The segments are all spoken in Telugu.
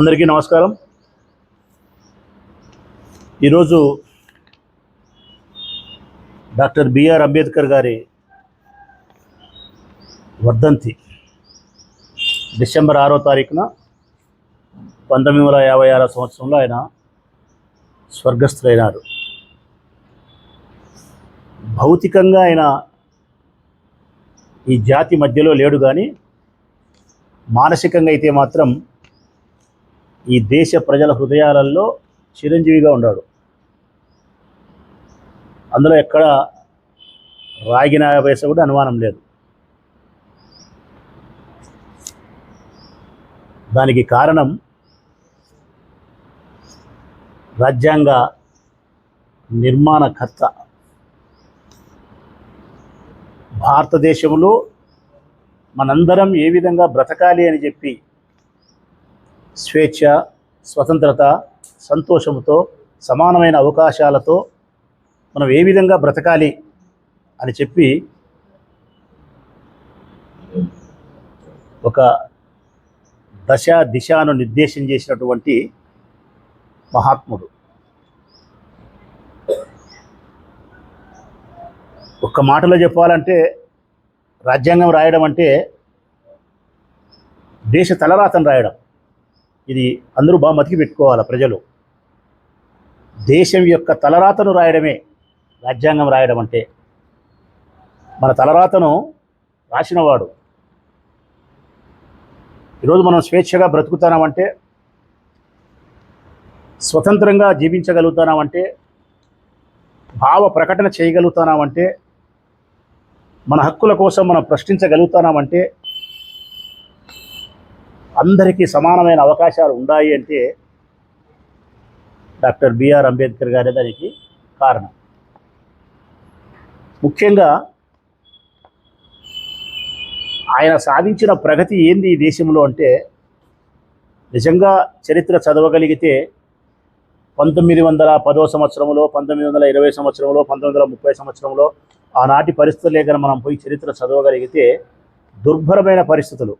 అందరికీ నమస్కారం. ఈరోజు డాక్టర్ బిఆర్ అంబేద్కర్ గారి వర్ధంతి డిసెంబర్ ఆరో తారీఖున పంతొమ్మిది వందల యాభై ఆరో సంవత్సరంలో ఆయన స్వర్గస్థులైనారు. భౌతికంగా ఆయన ఈ జాతి మధ్యలో లేడు కానీ మానసికంగా అయితే మాత్రం ఈ దేశ ప్రజల హృదయాలలో చిరంజీవిగా ఉన్నాడు. అందులో ఎక్కడ రాగిన వయసు కూడా అనుమానం లేదు. దానికి కారణం రాజ్యాంగ నిర్మాణకర్త భారతదేశంలో మనందరం ఏ విధంగా బ్రతకాలి అని చెప్పి స్వేచ్ఛ స్వతంత్రత సంతోషంతో సమానమైన అవకాశాలతో మనం ఏ విధంగా బ్రతకాలి అని చెప్పి ఒక దశ దిశను నిర్దేశం చేసినటువంటి మహాత్ముడు. ఒక్క మాటలో చెప్పాలంటే రాజ్యాంగం రాయడం అంటే దేశ తలరాతను రాయడం. ఇది అందరూ బాగా మతికి పెట్టుకోవాలి ప్రజలు? దేశం యొక్క తలరాతను రాయడమే రాజ్యాంగం రాయడం అంటే. మన తలరాతను రాసినవాడు. ఈరోజు మనం స్వేచ్ఛగా బ్రతుకుతున్నామంటే స్వతంత్రంగా జీవించగలుగుతున్నామంటే భావ ప్రకటన చేయగలుగుతున్నామంటే మన హక్కుల కోసం మనం ప్రశ్నించగలుగుతున్నామంటే అందరికీ సమానమైన అవకాశాలు ఉన్నాయి అంటే డాక్టర్ బిఆర్ అంబేద్కర్ గారే దానికి కారణం. ముఖ్యంగా ఆయన సాధించిన ప్రగతి ఏంది ఈ దేశంలో అంటే నిజంగా చరిత్ర చదవగలిగితే పంతొమ్మిది వందల పదో సంవత్సరంలో పంతొమ్మిది వందల ఇరవై సంవత్సరంలో పంతొమ్మిది వందల ముప్పై సంవత్సరంలో ఆనాటి పరిస్థితులే కనుక మనం పోయి చరిత్ర చదవగలిగితే దుర్భరమైన పరిస్థితులు.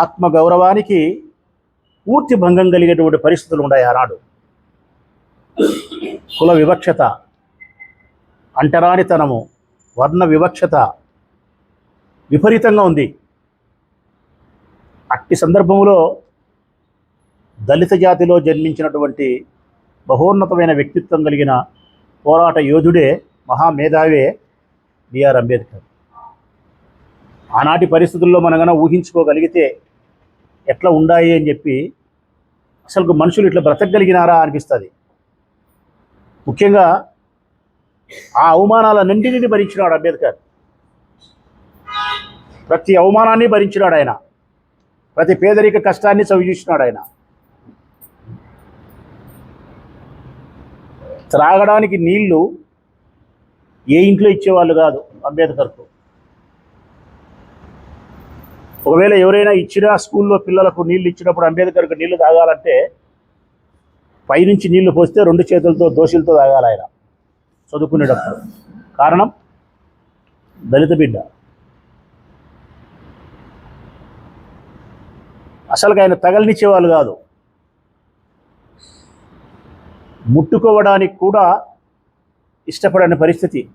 ఆత్మగౌరవానికి పూర్తి భంగం కలిగేటువంటి పరిస్థితులు ఉన్నాయి ఆనాడు. కుల వివక్షత అంటరానితనము వర్ణ వివక్షత విపరీతంగా ఉంది. అట్టి సందర్భంలో దళిత జాతిలో జన్మించినటువంటి బహోన్నతమైన వ్యక్తిత్వం కలిగిన పోరాట యోధుడే మహామేధావే బిఆర్ అంబేద్కర్. ఆనాటి పరిస్థితుల్లో మనం ఊహించుకోగలిగితే ఎట్లా ఉండాయి అని చెప్పి అసలు మనుషులు ఇట్లా బ్రతకగలిగినారా అనిపిస్తుంది. ముఖ్యంగా ఆ అవమానాలన్నింటినీ భరించినాడు అంబేద్కర్. ప్రతి అవమానాన్ని భరించినాడు ఆయన. ప్రతి పేదరిక కష్టాన్ని చవిచూసినాడు ఆయన. త్రాగడానికి నీళ్ళు ఏ ఇంట్లో ఇచ్చేవాళ్ళు కాదు అంబేద్కర్కు. ఒకవేళ ఎవరైనా ఇచ్చినా స్కూల్లో పిల్లలకు నీళ్ళు ఇచ్చినప్పుడు అంబేద్కర్కి నీళ్ళు తాగాలంటే పైనుంచి నీళ్ళు పోస్తే రెండు చేతులతో దోషులతో తాగాలి ఆయన. చదువుకునేటప్పుడు. కారణం? దళిత బిడ్డ. అసలు ఆయన తగలనిచ్చేవాళ్ళు కాదు. ముట్టుకోవడానికి కూడా ఇష్టపడని పరిస్థితి.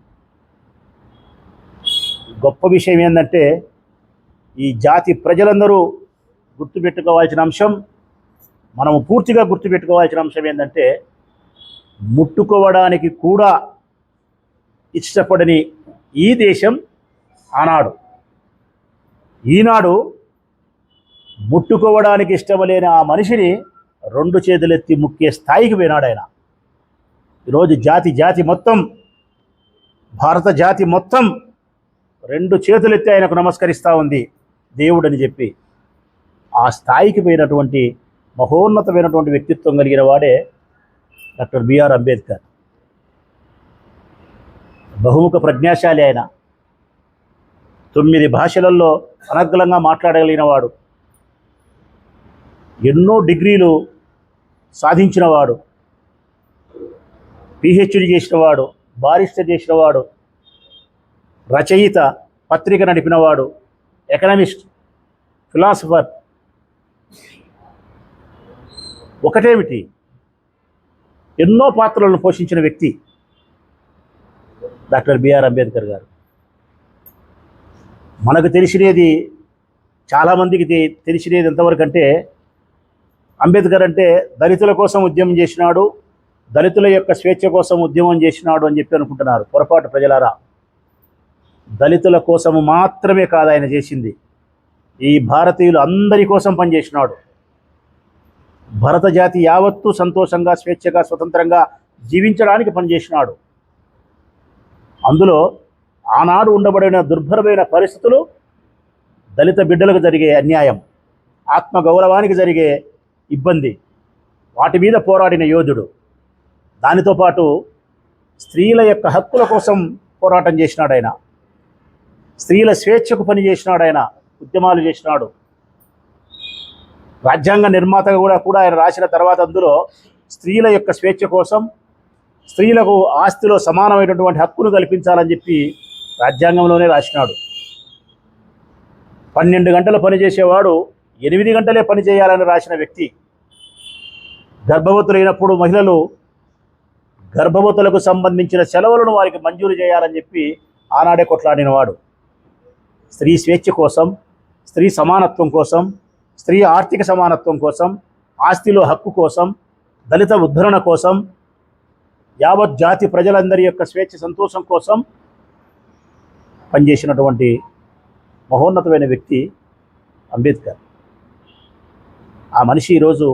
గొప్ప విషయం ఏంటంటే ఈ జాతి ప్రజలందరూ గుర్తుపెట్టుకోవాల్సిన అంశం మనము పూర్తిగా గుర్తుపెట్టుకోవాల్సిన అంశం ఏంటంటే ముట్టుకోవడానికి కూడా ఇష్టపడని ఈ దేశం ఆనాడు. ఈనాడు ముట్టుకోవడానికి ఇష్టమలేని ఆ మనిషిని రెండు చేతులెత్తి ముక్కే స్థాయికి పోయినాడు ఆయన. ఈరోజు జాతి జాతి మొత్తం భారత జాతి మొత్తం రెండు చేతులెత్తి ఆయనకు నమస్కరిస్తూ ఉంది. దేవుడని చెప్పి ఆ స్థాయికి పోయినటువంటి మహోన్నతమైనటువంటి వ్యక్తిత్వం కలిగిన వాడే డాక్టర్ బిఆర్ అంబేద్కర్. బహుముఖ ప్రజ్ఞాశాలి ఆయన. తొమ్మిది భాషలలో అనర్గళంగా మాట్లాడగలిగిన వాడు. ఎన్నో డిగ్రీలు సాధించినవాడు పిహెచ్డి చేసినవాడు బారిస్టర్ చేసినవాడు రచయిత పత్రిక నడిపినవాడు ఎకనామిస్ట్ ఫిలాసఫర్. ఒకటేమిటి? ఎన్నో పాత్రలను పోషించిన వ్యక్తి డాక్టర్ బిఆర్ అంబేద్కర్ గారు. మనకు తెలిసినది చాలామందికి తెలిసినది ఎంతవరకు అంటే అంబేద్కర్ అంటే దళితుల కోసం ఉద్యమం చేసినాడు దళితుల యొక్క స్వేచ్ఛ కోసం ఉద్యమం చేసినాడు అని చెప్పి అనుకుంటున్నారు. పొరపాటు ప్రజలారా. దళితుల కోసం మాత్రమే కాదు ఆయన చేసింది. ఈ భారతీయులు అందరి కోసం పనిచేసినాడు. భరత జాతి యావత్తు సంతోషంగా స్వేచ్ఛగా స్వతంత్రంగా జీవించడానికి పనిచేసినాడు. అందులో ఆనాడు ఉండబడిన దుర్భరమైన పరిస్థితులు దళిత బిడ్డలకు జరిగే అన్యాయం ఆత్మగౌరవానికి జరిగే ఇబ్బంది వాటి మీద పోరాడిన యోధుడు. దానితో పాటు స్త్రీల యొక్క హక్కుల కోసం పోరాటం చేసినాడు ఆయన. స్త్రీల స్వేచ్ఛకు పని చేసినాడు ఆయన ఉద్యమాలు చేసినాడు. రాజ్యాంగ నిర్మాతగా కూడా కూడా ఆయన రాసిన తర్వాత అందులో స్త్రీల యొక్క స్వేచ్ఛ కోసం స్త్రీలకు ఆస్తిలో సమానమైనటువంటి హక్కును కల్పించాలని చెప్పి రాజ్యాంగంలోనే రాసినాడు. పన్నెండు గంటలు పనిచేసేవాడు ఎనిమిది గంటలే పని చేయాలని రాసిన వ్యక్తి. గర్భవతులైనప్పుడు మహిళలు గర్భవతులకు సంబంధించిన సెలవులను వారికి మంజూరు చేయాలని చెప్పి ఆనాడే కొట్లాడినవాడు. స్త్రీ స్వేచ్ఛ కోసం స్త్రీ సమానత్వం కోసం స్త్రీ ఆర్థిక సమానత్వం కోసం ఆస్తిలో హక్కు కోసం దళిత ఉద్ధరణ కోసం యావత్ జాతి ప్రజలందరి యొక్క స్వేచ్ఛ సంతోషం కోసం పనిచేసినటువంటి మహోన్నతమైన వ్యక్తి అంబేద్కర్. ఆ మనిషి ఈరోజు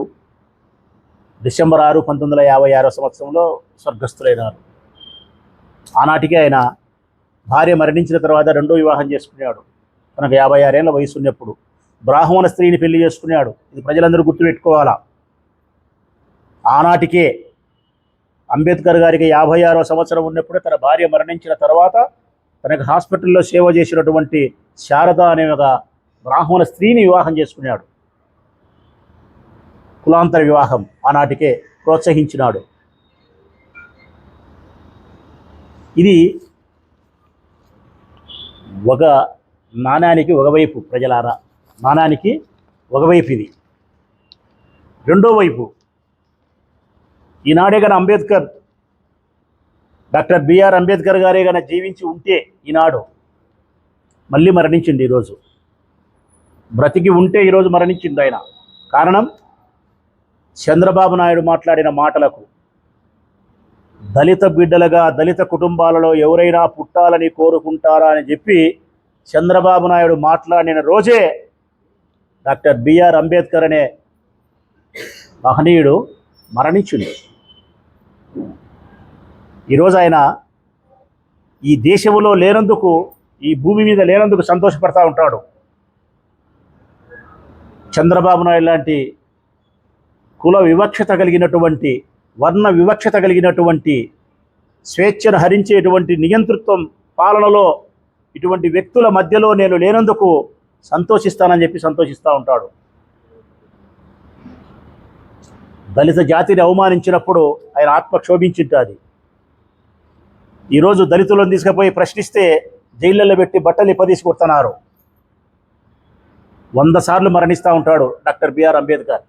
డిసెంబర్ ఆరు పంతొమ్మిది వందల యాభై ఆరో సంవత్సరంలో స్వర్గస్థులైనారు. ఆనాటికి ఆయన భార్య మరణించిన తర్వాత రెండో వివాహం చేసుకున్నాడు. తనకు యాభై ఆరేళ్ళ వయసు ఉన్నప్పుడు బ్రాహ్మణ స్త్రీని పెళ్ళి చేసుకున్నాడు. ఇది ప్రజలందరూ గుర్తుపెట్టుకోవాలా? ఆనాటికే అంబేద్కర్ గారికి యాభై ఆరో సంవత్సరం ఉన్నప్పుడే తన భార్య మరణించిన తర్వాత తనకు హాస్పిటల్లో సేవ చేసినటువంటి శారద అనే ఒక బ్రాహ్మణ స్త్రీని వివాహం చేసుకున్నాడు. కులాంతర వివాహం ఆనాటికే ప్రోత్సహించినాడు. ఇది ఒక నాణానికి ఒకవైపు ప్రజలారా నాణానికి ఒకవైపు ఇది. రెండో వైపు ఈనాడే కానీ అంబేద్కర్ డాక్టర్ బిఆర్ అంబేద్కర్ గారే కానీ జీవించి ఉంటే ఈనాడు మళ్ళీ మరణించింది ఈరోజు. బ్రతికి ఉంటే ఈరోజు మరణించింది ఆయన. కారణం చంద్రబాబు నాయుడు మాట్లాడిన మాటలకు దళిత బిడ్డలుగా దళిత కుటుంబాలలో ఎవరైనా పుట్టాలని కోరుకుంటారా అని చెప్పి చంద్రబాబు నాయుడు మాట్లాడిన రోజే డాక్టర్ బిఆర్ అంబేద్కర్ అనే మహనీయుడు మరణించుంది ఈరోజు ఆయన ఈ దేశంలో లేనందుకు ఈ భూమి మీద లేనందుకు సంతోషపడతా ఉంటాడు. చంద్రబాబు నాయుడు లాంటి కుల వివక్షత కలిగినటువంటి వర్ణ వివక్షత కలిగినటువంటి స్వేచ్ఛను హరించేటువంటి నియంతృత్వం పాలనలో ఇటువంటి వ్యక్తుల మధ్యలో నేను లేనందుకు సంతోషిస్తానని చెప్పి సంతోషిస్తూ ఉంటాడు. దళిత జాతిని అవమానించినప్పుడు ఆయన ఆత్మ క్షోభించుంటుంది. ఈరోజు దళితులను తీసుకుపోయి ప్రశ్నిస్తే జైళ్ళల్లో పెట్టి బట్టలు ఇప్పదీసి కొడుతున్నారు. వంద సార్లు మరణిస్తూ ఉంటాడు డాక్టర్ బిఆర్ అంబేద్కర్.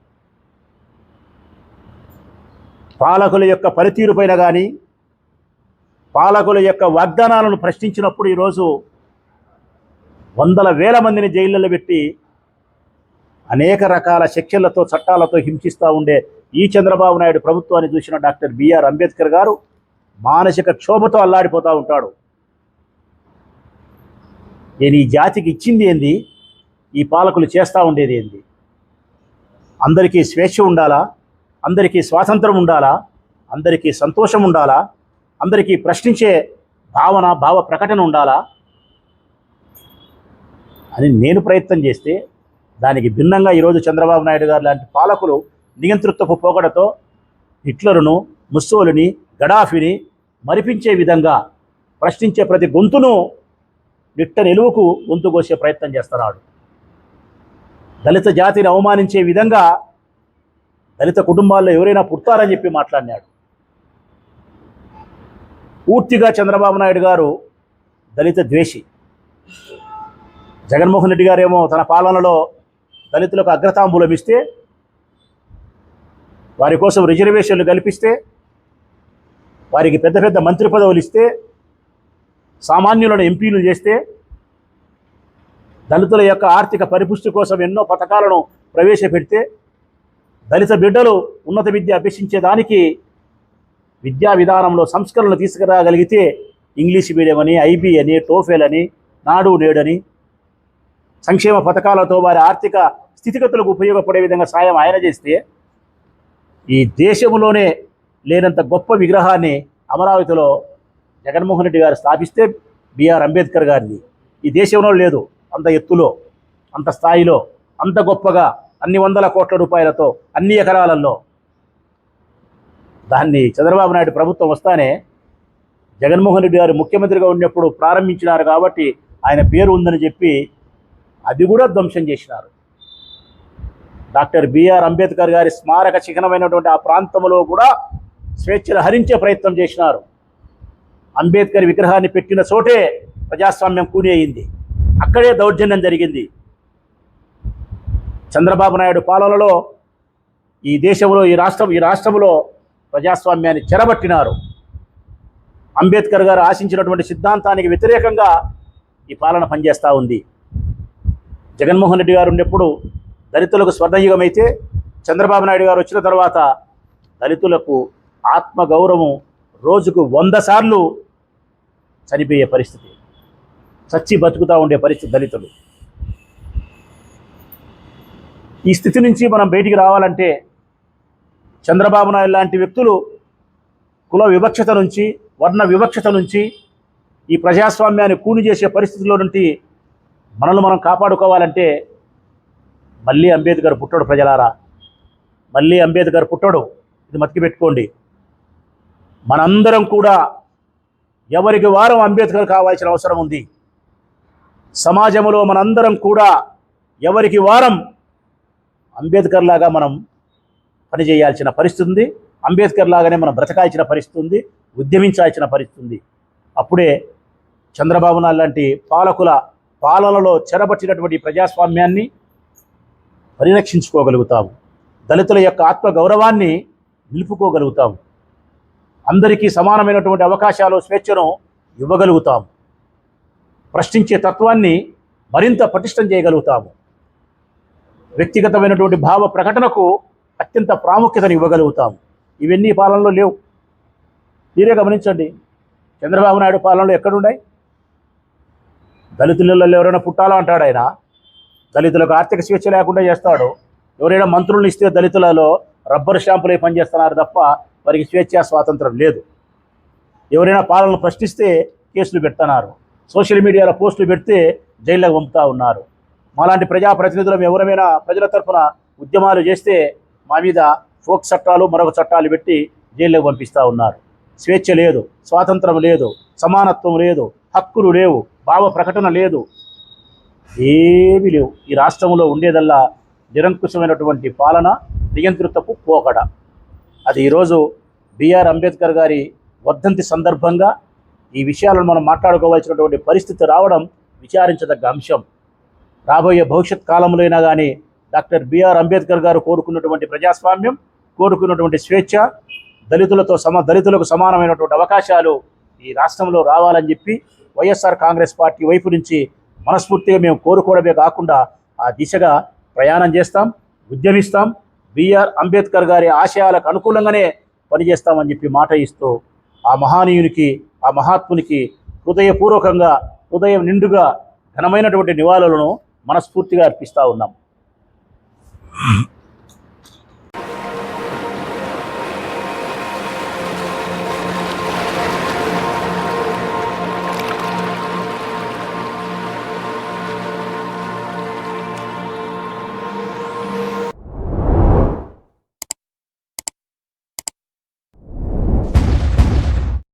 పాలకుల యొక్క పనితీరుపైన కానీ పాలకుల యొక్క వాగ్దానాలను ప్రశ్నించినప్పుడు ఈరోజు వందల వేల మందిని జైళ్ళలో పెట్టి అనేక రకాల శిక్షలతో చట్టాలతో హింసిస్తూ ఉండే ఈ చంద్రబాబు నాయుడు ప్రభుత్వాన్ని చూసిన డాక్టర్ బిఆర్ అంబేద్కర్ గారు మానసిక క్షోభతో అల్లాడిపోతూ ఉంటాడు. నేను ఈ జాతికి ఇచ్చింది ఏంది? ఈ పాలకులు చేస్తూ ఉండేది ఏంది? అందరికీ స్వేచ్ఛ ఉండాలా? అందరికీ స్వాతంత్రం ఉండాలా? అందరికీ సంతోషం ఉండాలా? అందరికీ ప్రశ్నించే భావన భావ ప్రకటన ఉండాలా? అని నేను ప్రయత్నం చేస్తే దానికి భిన్నంగా ఈరోజు చంద్రబాబు నాయుడు గారు లాంటి పాలకులు నియంతృత్వపు పోకడతో హిట్లరును ముస్సోలిని గడాఫీని మరిపించే విధంగా ప్రశ్నించే ప్రతి గొంతును నిట్ట నిలువుకు గొంతు కోసే ప్రయత్నం చేస్తున్నాడు. దళిత జాతిని అవమానించే విధంగా దళిత కుటుంబాల్లో ఎవరైనా పుడతారని చెప్పి మాట్లాడినాడు. పూర్తిగా చంద్రబాబు నాయుడు గారు దళిత ద్వేషి. జగన్మోహన్ రెడ్డి గారేమో తన పాలనలో దళితులకు అగ్రతాంబూలం ఇస్తే వారి కోసం రిజర్వేషన్లు కల్పిస్తే వారికి పెద్ద పెద్ద మంత్రి పదవులు ఇస్తే సామాన్యులను ఎంపీలు చేస్తే దళితుల యొక్క ఆర్థిక పరిపుష్టి కోసం ఎన్నో పథకాలను ప్రవేశపెడితే దళిత బిడ్డలు ఉన్నత విద్య అభ్యసించేదానికి విద్యా విధానంలో సంస్కరణలు తీసుకురాగలిగితే ఇంగ్లీష్ మీడియం అని ఐబీ అని టోఫెల్ అని నాడు నేడని సంక్షేమ పథకాలతో వారి ఆర్థిక స్థితిగతులకు ఉపయోగపడే విధంగా సాయం ఆయన చేస్తే ఈ దేశంలోనే లేనంత గొప్ప విగ్రహాన్ని అమరావతిలో జగన్మోహన్ రెడ్డి గారు స్థాపిస్తే బిఆర్ అంబేద్కర్ గారిని ఈ దేశంలో లేదు. అంత ఎత్తులో అంత స్థాయిలో అంత గొప్పగా అన్ని వందల కోట్ల రూపాయలతో అన్ని ఎకరాలలో దాన్ని చంద్రబాబు నాయుడు ప్రభుత్వం వస్తానే జగన్మోహన్ రెడ్డి గారు ముఖ్యమంత్రిగా ఉన్నప్పుడు ప్రారంభించినారు కాబట్టి ఆయన పేరు ఉందని చెప్పి అది కూడా ధ్వంసం చేసినారు. డాక్టర్ బిఆర్ అంబేద్కర్ గారి స్మారక చిహ్నమైనటువంటి ఆ ప్రాంతంలో కూడా స్వేచ్ఛను హరించే ప్రయత్నం చేసినారు. అంబేద్కర్ విగ్రహాన్ని పెట్టిన చోటే ప్రజాస్వామ్యం కూని అయింది. అక్కడే దౌర్జన్యం జరిగింది. చంద్రబాబు నాయుడు పాలనలో ఈ దేశంలో ఈ రాష్ట్రం ఈ రాష్ట్రంలో ప్రజాస్వామ్యాన్ని చెరబట్టినారు. అంబేద్కర్ గారు ఆశించినటువంటి సిద్ధాంతానికి వ్యతిరేకంగా ఈ పాలన పనిచేస్తూ ఉంది. జగన్మోహన్ రెడ్డి గారు ఉన్నప్పుడు దళితులకు స్వర్ణయుగం అయితే చంద్రబాబు నాయుడు గారు వచ్చిన తర్వాత దళితులకు ఆత్మగౌరవం రోజుకు వంద సార్లు చనిపోయే పరిస్థితి. చచ్చి బతుకుతూ ఉండే పరిస్థితి దళితులు. ఈ స్థితి నుంచి మనం బయటికి రావాలంటే చంద్రబాబు నాయుడు లాంటి వ్యక్తులు కుల వివక్షత నుంచి వర్ణ వివక్షత నుంచి ఈ ప్రజాస్వామ్యాన్ని కూని చేసే పరిస్థితిలో నుండి మనల్ని మనం కాపాడుకోవాలంటే మళ్ళీ అంబేద్కర్ పుట్టడు ప్రజలారా. మళ్ళీ అంబేద్కర్ పుట్టడు. ఇది మతికి పెట్టుకోండి. మనందరం కూడా ఎవరికి వారం అంబేద్కర్ కావాల్సిన అవసరం ఉంది. సమాజంలో మనందరం కూడా ఎవరికి వారం అంబేద్కర్ లాగా మనం పనిచేయాల్సిన పరిస్థితి ఉంది. అంబేద్కర్ లాగానే మనం బ్రతకాల్సిన పరిస్థితి ఉంది. ఉద్యమించాల్సిన పరిస్థితి ఉంది. అప్పుడే చంద్రబాబు నాయుడు లాంటి పాలకుల పాలనలో చెరబట్టినటువంటి ప్రజాస్వామ్యాన్ని పరిరక్షించుకోగలుగుతాము దళితుల యొక్క ఆత్మ గౌరవాన్ని నిలుపుకోగలుగుతాము అందరికీ సమానమైనటువంటి అవకాశాలు స్వేచ్ఛను ఇవ్వగలుగుతాము ప్రశ్నించే తత్వాన్ని మరింత పటిష్టం చేయగలుగుతాము వ్యక్తిగతమైనటువంటి భావ ప్రకటనకు అత్యంత ప్రాముఖ్యతను ఇవ్వగలుగుతాము. ఇవన్నీ పాలనలో లేవు. మీరే గమనించండి. చంద్రబాబు నాయుడు పాలనలో ఎక్కడున్నాయి? దళితులలో ఎవరైనా పుట్టాలా అంటాడు ఆయన? దళితులకు ఆర్థిక స్వేచ్ఛ లేకుండా చేస్తాడు. ఎవరైనా మంత్రులను ఇస్తే దళితులలో రబ్బర్ స్టాంపులే పనిచేస్తున్నారు తప్ప వారికి స్వేచ్ఛ స్వాతంత్రం లేదు. ఎవరైనా పాలనలు ప్రశ్నిస్తే కేసులు పెడుతున్నారు. సోషల్ మీడియాలో పోస్టులు పెడితే జైళ్ళకు పంపుతా ఉన్నారు. మాలాంటి ప్రజాప్రతినిధులం ఎవరైనా ప్రజల తరఫున ఉద్యమాలు చేస్తే మా మీద ఫోక్ చట్టాలు మరొక చట్టాలు పెట్టి జైల్లో పంపిస్తూ ఉన్నారు. స్వేచ్ఛ లేదు స్వాతంత్రం లేదు సమానత్వం లేదు హక్కులు లేవు భావ ప్రకటన లేదు. ఏమీ లేవు. ఈ రాష్ట్రంలో ఉండేదల్లా నిరంకుశమైనటువంటి పాలన నియంత్రితపు పోకడ. అది ఈరోజు బిఆర్ అంబేద్కర్ గారి వర్ధంతి సందర్భంగా ఈ విషయాలను మనం మాట్లాడుకోవాల్సినటువంటి పరిస్థితి రావడం విచారించదగ్గ అంశం. రాబోయే భవిష్యత్ కాలంలో అయినా కానీ డాక్టర్ బిఆర్ అంబేద్కర్ గారు కోరుకున్నటువంటి ప్రజాస్వామ్యం కోరుకున్నటువంటి స్వేచ్ఛ దళితులతో సమ దళితులకు సమానమైనటువంటి అవకాశాలు ఈ రాష్ట్రంలో రావాలని చెప్పి వైఎస్ఆర్ కాంగ్రెస్ పార్టీ వైపు నుంచి మనస్ఫూర్తిగా మేము కోరుకోవడమే కాకుండా ఆ దిశగా ప్రయాణం చేస్తాం ఉద్యమిస్తాం. బిఆర్ అంబేద్కర్ గారి ఆశయాలకు అనుకూలంగానే పనిచేస్తామని చెప్పి మాట ఇస్తూ ఆ మహానీయునికి ఆ మహాత్మునికి హృదయపూర్వకంగా హృదయం నిండుగా ఘనమైనటువంటి నివాళులను మనస్ఫూర్తిగా అర్పిస్తూ ఉన్నాం.